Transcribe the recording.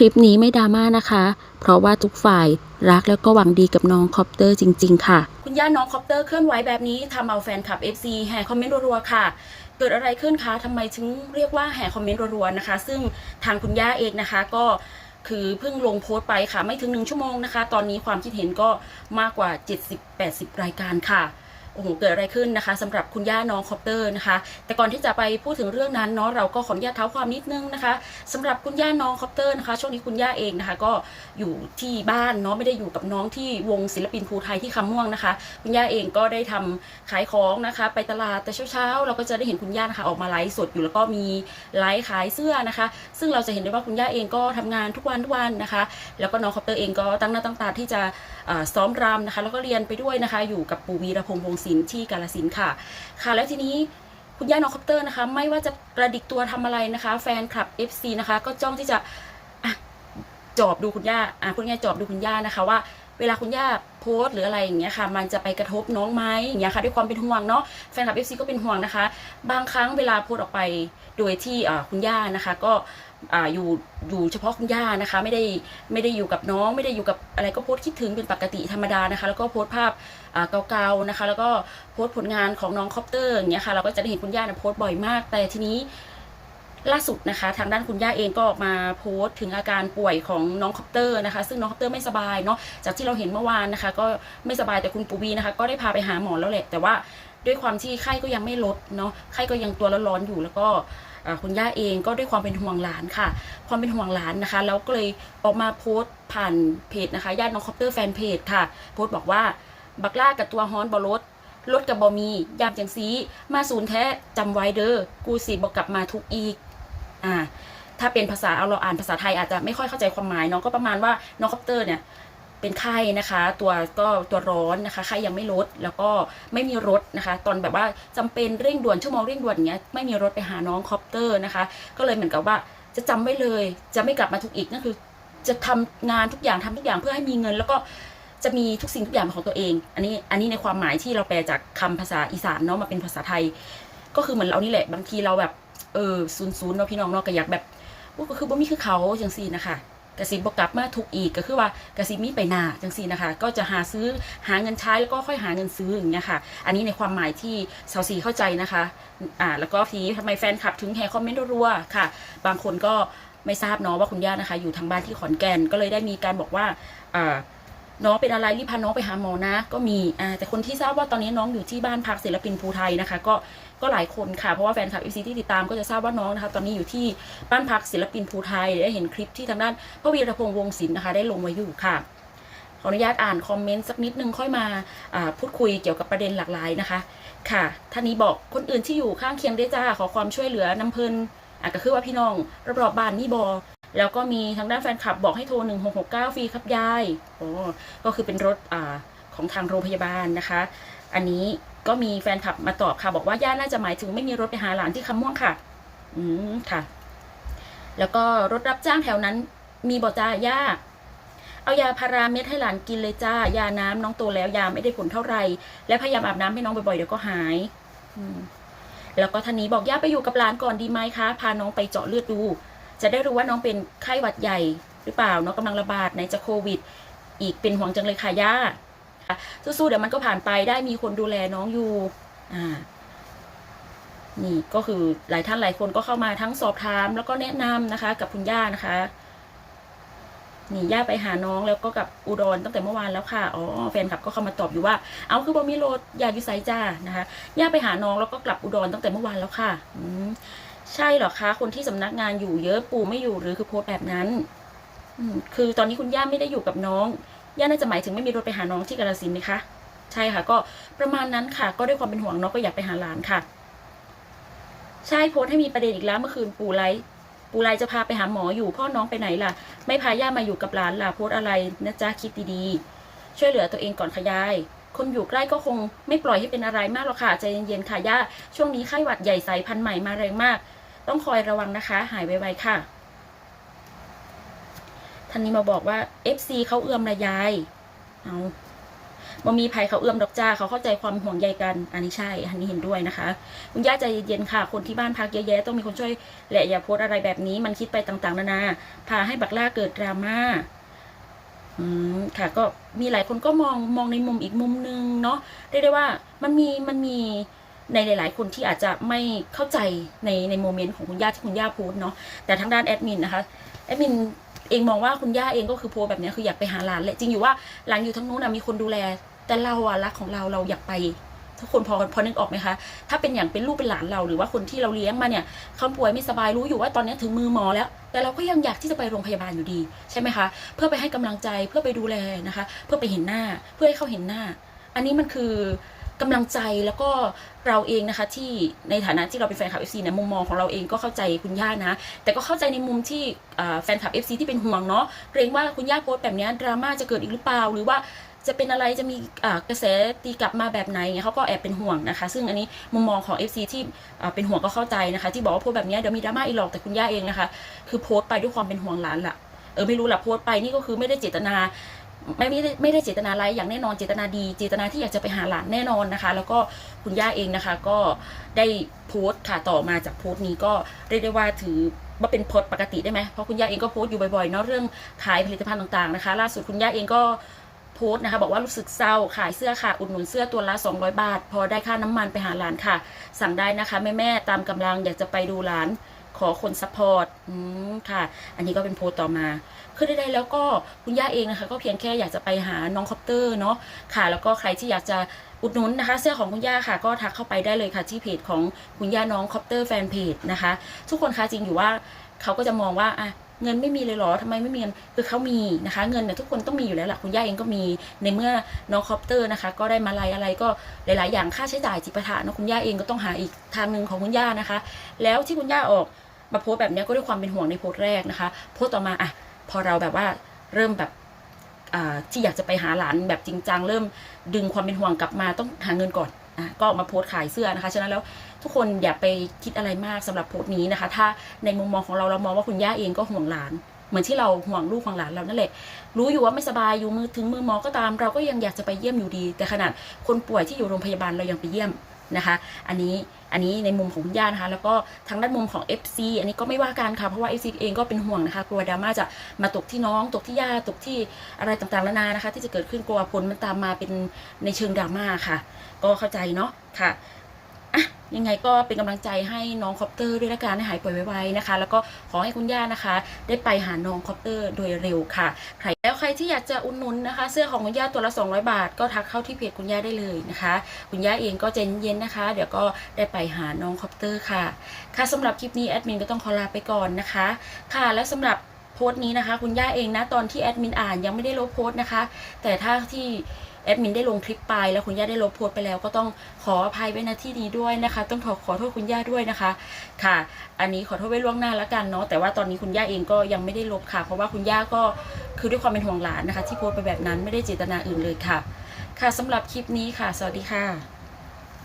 คลิปนี้ไม่ดราม่านะคะ เพราะว่าทุกฝ่ายรักแล้วก็หวังดีกับน้องคอปเตอร์จริง ๆ ค่ะ คุณย่าน้องคอปเตอร์เคลื่อนไหวแบบนี้ทำเอาแฟนคลับ FC แห่คอมเมนต์รัวๆค่ะ เกิดอะไรขึ้นคะทำไมถึงเรียกว่าแห่คอมเมนต์รัวๆนะคะ ซึ่งทางคุณย่าเองนะคะก็คือเพิ่งลงโพสต์ไปค่ะ ไม่ถึงหนึ่งชั่วโมงนะคะ ตอนนี้ความคิดเห็นก็มากกว่า 70-80 รายการค่ะ โอ้โหเกิดอะไรขึ้นนะคะสำหรับคุณย่าน้องคอปเตอร์นะคะ แต่ก่อนที่จะไปพูดถึงเรื่องนั้นเนาะเราก็ขออนุญาตเท้าความนิดนึงนะคะสำหรับคุณย่าน้องคอปเตอร์นะคะช่วงนี้คุณย่าเองนะคะ ก็อยู่ที่บ้านเนาะไม่ได้อยู่กับน้องที่วงศิลปินภูไทยที่คำม่วงนะคะ คุณย่าเองก็ได้ทำขายของนะคะ ไปตลาดแต่เช้าๆเราก็จะได้เห็นคุณย่านะคะออกมาไลฟ์สดอยู่แล้วก็มีไลฟ์ขายเสื้อนะคะ ซึ่งเราจะเห็นได้ว่าคุณย่าเองก็ทำงานทุกวันทุกวันนะคะ แล้วก็น้องคอปเตอร์เองก็ตั้งหน้าตั้งตาที่จะซ้อมรำนะคะ แล้วก็เรียนไปด้วยนะคะ อยู่กับปู่วีรพงษ์วงศลป์ที่กาลสินค่ะ ค่ะ แล้วทีนี้คุณย่าน้องคอปเตอร์นะคะ ไม่ว่าจะกระดิกตัวทำอะไรนะคะ แฟนคลับ FC นะคะ ก็จ้องที่จะอะจอบดูคุณย่าอะพูดง่ายจอบดูคุณย่านะคะว่าเวลาคุณย่าโพสต์หรืออะไรอย่างเงี้ยค่ะ มันจะไปกระทบน้องไหมอย่างเงี้ยค่ะด้วยความเป็นห่วงเนาะแฟนคลับ FC ก็เป็นห่วงนะคะ บางครั้งเวลาโพสต์ออกไปโดยที่คุณย่านะคะ ก็ อ่าอยู่อยู่เฉพาะคุณย่านะคะ ไม่ได้ไม่ได้อยู่กับน้องไม่ได้อยู่กับอะไรก็โพสต์คิดถึงเป็นปกติธรรมดานะคะ แล้วก็โพสต์ภาพอ่าเก่าๆนะคะ แล้วก็โพสต์ผลงานของน้องคอปเตอร์อย่างเงี้ยค่ะเราก็จะได้เห็นคุณย่านะโพสต์บ่อยมาก แต่ทีนี้ล่าสุดนะคะ ทางด้านคุณย่าเองก็ออกมาโพสต์ถึงอาการป่วยของน้องคอปเตอร์นะคะ ซึ่งน้องคอปเตอร์ไม่สบายเนาะจากที่เราเห็นเมื่อวานนะคะ ก็ไม่สบายแต่คุณปูวีนะคะ ก็ได้พาไปหาหมอแล้วแหละแต่ว่าด้วยความที่ไข้ก็ยังไม่ลดเนาะไข้ก็ยังตัวร้อนๆอยู่แล้วก็ คุณย่าเองก็ด้วยความเป็นห่วงหลานค่ะ ความเป็นห่วงหลานนะคะ แล้วก็เลยออกมาโพสต์ผ่านเพจนะคะญาติน้องคอปเตอร์แฟนเพจค่ะ โพสต์บอกว่าบักล่ากับตัวฮอนบอลดรถกับบอมียามจังซีมาศูนย์แท้จำไว้เด้อกูสิบอกกลับมาทุกอีกอ่าถ้าเป็นภาษาเอาเราอ่านภาษาไทยอาจจะไม่ค่อยเข้าใจความหมายเน้องก็ประมาณว่าน้องคอปเตอร์เนี่ย เป็นไข้นะคะ ตัวก็ตัวร้อนนะคะไข้ยังไม่ลดแล้วก็ไม่มีรถนะคะ ตอนแบบว่าจำเป็นเร่งด่วนชั่วโมงเร่งด่วนอย่างเงี้ยไม่มีรถไปหาน้องคอปเตอร์นะคะ ก็เลยเหมือนกับว่าจะจำไว้เลย จะไม่กลับมาทุกอีกนั่นคือ จะทำงานทุกอย่างทำทุกอย่างเพื่อให้มีเงิน แล้วก็จะมีทุกสิ่งทุกอย่างของตัวเอง อันนี้อันนี้ในความหมายที่เราแปลจากคำภาษาอีสานเนาะมาเป็นภาษาไทย ก็คือเหมือนเรานี่แหละบางทีเราแบบเออศูนย์ศูนย์เนาะพี่น้องเนาะก็อยากแบบก็คือบ่มีคือเขาจังซี่นะคะ กสิบกลับมาทุกอีกก็คือว่ากสิมีไปหนาจังสีนะคะ ก็จะหาซื้อหาเงินใช้แล้วก็ค่อยหาเงินซื้ออย่างเงี้ยค่ะ อันนี้ในความหมายที่สาวสีเข้าใจนะคะอ่าแล้วก็ทีททำไมแฟนคลับถึงแห่คอมเมนต์รัวๆค่ะ บางคนก็ไม่ทราบเนาะว่าคุณย่านะคะ อยู่ทางบ้านที่ขอนแก่นก็เลยได้มีการบอกว่าอ่า น้องเป็นอะไรรีบพาน้องไปหาหมอนะ ก็มีอ่าแต่คนที่ทราบว่าตอนนี้น้องอยู่ที่บ้านพักศิลปินภูไทยนะคะ ก็ก็หลายคนค่ะเพราะว่าแฟนคลับเอซีที่ติดตามก็จะทราบว่าน้องนะคะ ตอนนี้อยู่ที่บ้านพักศิลปินภูไทยได้เห็นคลิปที่ทางด้านพระวีรพงษ์วงศิลป์นะคะ ได้ลงไว้อยู่ค่ะขออนุญาตอ่านคอมเมนต์สักนิดนึงค่อยมาพูดคุยเกี่ยวกับประเด็นหลากหลายนะคะ ค่ะท่านนี้บอกคนอื่นที่อยู่ข้างเคียงได้จ้าขอความช่วยเหลือน้ำเพลินอะก็คือว่าพี่น้องรอบๆบ้านนี่บอ แล้วก็มีทางด้านแฟนคลับบอกให้โทร 1669 ฟรีครับยายโอ้ก็คือเป็นรถอ่าของทางโรงพยาบาลนะคะ อันนี้ก็มีแฟนคลับมาตอบค่ะ บอกว่าย่าน่าจะหมายถึงไม่มีรถไปหาหลานที่คำม่วงค่ะ อืมค่ะ แล้วก็รถรับจ้างแถวนั้น มีบอกจ้าย่าเอายาพาราเม็ดให้หลานกินเลยจ้า ยาน้ำน้องโตแล้วยาไม่ได้ผลเท่าไหร่ และพยายามอาบน้ำให้น้องบ่อยๆเดี๋ยวก็หาย อืมแล้วก็ท่านนี้บอกย่าไปอยู่กับหลานก่อนดีไหมคะ พาน้องไปเจาะเลือดดู จะได้รู้ว่าน้องเป็นไข้หวัดใหญ่หรือเปล่าน้องกำลังระบาดในจะโควิด อีกเป็นห่วงจังเลยค่ะย่าสู้ๆเดี๋ยวมันก็ผ่านไปได้มีคนดูแลน้องอยู่อ่านี่ก็คือหลายท่านหลายคนก็เข้ามาทั้งสอบถาม แล้วก็แนะนำนะคะ กับคุณย่านะคะ นี่ย่าไปหาน้องแล้วก็กับอุดรตั้งแต่เมื่อวานแล้วค่ะอ๋อแฟนคลับก็เข้ามาตอบอยู่ว่า เอาคือบอมีโรดยาอยู่ไซจ้านะคะย่าไปหาน้องแล้วก็กลับอุดรตั้งแต่เมื่อวานแล้วค่ะ อืม ใช่เหรอคะ คนที่สำนักงานอยู่เยอะปู่ไม่อยู่หรือคือโพสต์แบบนั้นคือตอนนี้คุณย่าไม่ได้อยู่กับน้อง ย่าน่าจะหมายถึงไม่มีรถไปหาน้องที่กาฬสินธุ์นะคะ ใช่ค่ะ ก็ประมาณนั้นค่ะ ก็ด้วยความเป็นห่วงน้องก็อยากไปหาหลานค่ะ ใช่โพสต์ให้มีประเด็นอีกแล้วเมื่อคืนปู่ไลปู่ไลจะพาไปหาหมออยู่พ่อน้องไปไหนล่ะ ไม่พาย่ามาอยู่กับหลานล่ะโพสต์อะไรนะจ๊ะคิดดีๆช่วยเหลือตัวเองก่อนขยายคนอยู่ใกล้ก็คงไม่ปล่อยให้เป็นอะไรมากหรอกค่ะใจเย็นๆค่ะย่าช่วงนี้ไข้หวัดใหญ่สายพันธุ์ใหม่มาแรงมาก ต้องคอยระวังนะคะ หายไวๆค่ะท่านนี้มาบอกว่า FC เขาเอื้อมระยายเอาบ่มีภัยเขาเอื้อมดอกจ้าเขาเข้าใจความห่วงใยกัน อันนี้ใช่ อันนี้เห็นด้วยนะคะ คุณย่าใจเย็นๆค่ะ คนที่บ้านพักเยอะแยะต้องมีคนช่วยแหละอย่าโพสอะไรแบบนี้ มันคิดไปต่างๆ นานาพาให้บักล่าเกิดดราม่าอืมค่ะ ก็มีหลายคนก็มองมองในมุมอีกมุมนึงเนาะเรียกได้ว่ามันมีมันมี ในหลาย ๆ คนที่อาจจะไม่เข้าใจในในโมเมนต์ของคุณย่าที่คุณย่าโพสเนาะแต่ทางด้านแอดมินนะคะแอดมินเองมองว่าคุณย่าเองก็คือโพสแบบนี้คืออยากไปหาหลานแหละจริงอยู่ว่าหลานอยู่ทั้งนู้นนะมีคนดูแล แต่เราอะรักของเราเราอยากไปทุกคนพอพอนึกออกไหมคะ ถ้าเป็นอย่างเป็นลูกเป็นหลานเราหรือว่าคนที่เราเลี้ยงมาเนี่ยเขาป่วยไม่สบายรู้อยู่ว่าตอนนี้ถึงมือหมอแล้ว แต่เราก็ยังอยากที่จะไปโรงพยาบาลอยู่ดีใช่ไหมคะ เพื่อไปให้กำลังใจเพื่อไปดูแลนะคะ เพื่อไปเห็นหน้าเพื่อให้เขาเห็นหน้า อันนี้มันคือ กำลังใจแล้วก็เราเองนะคะที่ในฐานะที่เราเป็นแฟนคลับ FC เนี่ยมุมมองของเราเองก็เข้าใจคุณย่านะ แต่ก็เข้าใจในมุมที่แฟนคลับ FC ที่เป็นห่วงเนาะเกรงว่าคุณย่าโพสต์แบบนี้ดราม่าจะเกิดอีกหรือเปล่าหรือว่าจะเป็นอะไรจะมีกระแสตีกลับมาแบบไหนเขาก็แอบเป็นห่วงนะคะ ซึ่งอันนี้มุมมองของ FC ที่อ่เป็นห่วงก็เข้าใจนะคะ ที่บอกว่าโพสแบบนี้เดี๋ยวมีดราม่าอีกหรอกแต่คุณย่าเองนะคะ คือโพสต์ไปด้วยความเป็นห่วงหลานล่ะเออไม่รู้ละโพสต์ไปนี่ก็คือไม่ได้เจตนา ไม่ไม่ได้ไม่ได้เจตนาอะไรายอย่างแน่นอนเจตนาดี เจตนาที่อยากจะไปหาหลานแน่นอนนะคะ แล้วก็คุณย่าเองนะคะ ก็ได้โพสต์ค่ะต่อมาจากโพสต์นี้ก็เรียกได้ว่าถือว่าเป็นโพสต์ปกติได้ไหมเพราะคุณย่าเองก็โพสต์อยู่บ่อยๆเนาะเรื่องขายผลิตภัณฑ์ต่างๆนะคะ ล่าสุดคุณย่าเองก็โพสต์นะคะบอกว่ารู้สึกเศร้าขายเสื้อค่ะอุดหนุนเสื้อตัวละ 200 บาท พอได้ค่าน้ำมันไปหาหลานค่ะ สั่งได้นะคะแม่ๆตามกำลังอยากจะไปดูหลาน ขอคนซัพพอร์ตอืมค่ะ อันนี้ก็เป็นโพสต์ต่อมาคือใดๆแล้วก็คุณย่าเองนะคะ ก็เพียงแค่อยากจะไปหาน้องคอปเตอร์เนาะค่ะ แล้วก็ใครที่อยากจะอุดหนุนนะคะ เสื้อของคุณย่าค่ะ ก็ทักเข้าไปได้เลยค่ะ ที่เพจของคุณย่าน้องคอปเตอร์แฟนเพจนะคะ ทุกคนคะจริงอยู่ว่าเขาก็จะมองว่าอะเงินไม่มีเลยเหรอทำไมไม่มีเงินคือเขามีนะคะ เงินเนี่ยทุกคนต้องมีอยู่แล้วล่ะคุณย่าเองก็มีในเมื่อน้องคอปเตอร์นะคะ ก็ได้มาลายอะไรก็หลาย ๆ อย่างค่าใช้จ่ายจิปาถะเนะคุณย่าเองก็ต้องหาอีกทางหนึ่งของคุณย่านะคะ แล้วที่คุณย่าออก มาโพสแบบนี้ก็ด้วยความเป็นห่วงในโพสต์แรกนะคะ โพสต์ต่อมาอะพอเราแบบว่าเริ่มแบบที่อยากจะไปหาหลานแบบจริงจังเริ่มดึงความเป็นห่วงกลับมาต้องหาเงินก่อนอะก็ออกมาโพสต์ขายเสื้อนะคะฉะนั้นแล้วทุกคนอย่าไปคิดอะไรมากสำหรับโพสต์นี้นะคะ ถ้าในมุมมองของเราเรามองว่าคุณย่าเองก็ห่วงหลาน เหมือนที่เราห่วงลูกของหลานเรานั่นแหละ รู้อยู่ว่าไม่สบายอยู่มือถึงมือหมอก็ตาม เราก็ยังอยากจะไปเยี่ยมอยู่ดี แต่ขนาดคนป่วยที่อยู่โรงพยาบาลเรายังไปเยี่ยม นะคะ อันนี้อันนี้ในมุมของคุณย่านะคะ แล้วก็ทางด้านมุมของ FC อันนี้ก็ไม่ว่ากันค่ะเพราะว่า FC เองก็เป็นห่วงนะคะ กลัวดราม่าจะมาตกที่น้องตกที่ย่าตกที่อะไรต่างๆนานานะคะ ที่จะเกิดขึ้นกลัวผลมันตามมาเป็นในเชิงดราม่าค่ะ ก็เข้าใจเนาะค่ะอะ ยังไงก็เป็นกำลังใจให้น้องคอปเตอร์ด้วยละกันให้หายป่วยไวๆนะคะ แล้วก็ขอให้คุณย่านะคะ ได้ไปหาน้องคอปเตอร์โดยเร็วค่ะใครแล้วใครที่อยากจะอุดหนุนนะคะ เสื้อของคุณย่าตัวละ 200 บาท ก็ทักเข้าที่เพจคุณย่าได้เลยนะคะ คุณย่าเองก็ใจเย็นๆนะคะ เดี๋ยวก็ได้ไปหาน้องคอปเตอร์ค่ะ ค่ะสำหรับคลิปนี้แอดมินก็ต้องขอลาไปก่อนนะคะ ค่ะแล้วสำหรับโพสต์นี้นะคะ คุณย่าเองนะตอนที่แอดมินอ่านยังไม่ได้ลบโพสต์นะคะ แต่ถ้าที่ แอดมินได้ลงคลิปไปแล้วคุณย่าได้ลบโพสต์ไปแล้ว ก็ต้องขออภัยไว้ณที่นี้ด้วยนะคะ ต้องขอขอโทษคุณย่าด้วยนะคะค่ะ อันนี้ขอโทษไว้ล่วงหน้าแล้วกันเนาะแต่ว่าตอนนี้คุณย่าเองก็ยังไม่ได้ลบค่ะ เพราะว่าคุณย่าก็คือด้วยความเป็นห่วงหลานนะคะ ที่โพสต์ไปแบบนั้นไม่ได้เจตนาอื่นเลยค่ะ ค่ะสำหรับคลิปนี้ค่ะ สวัสดีค่ะ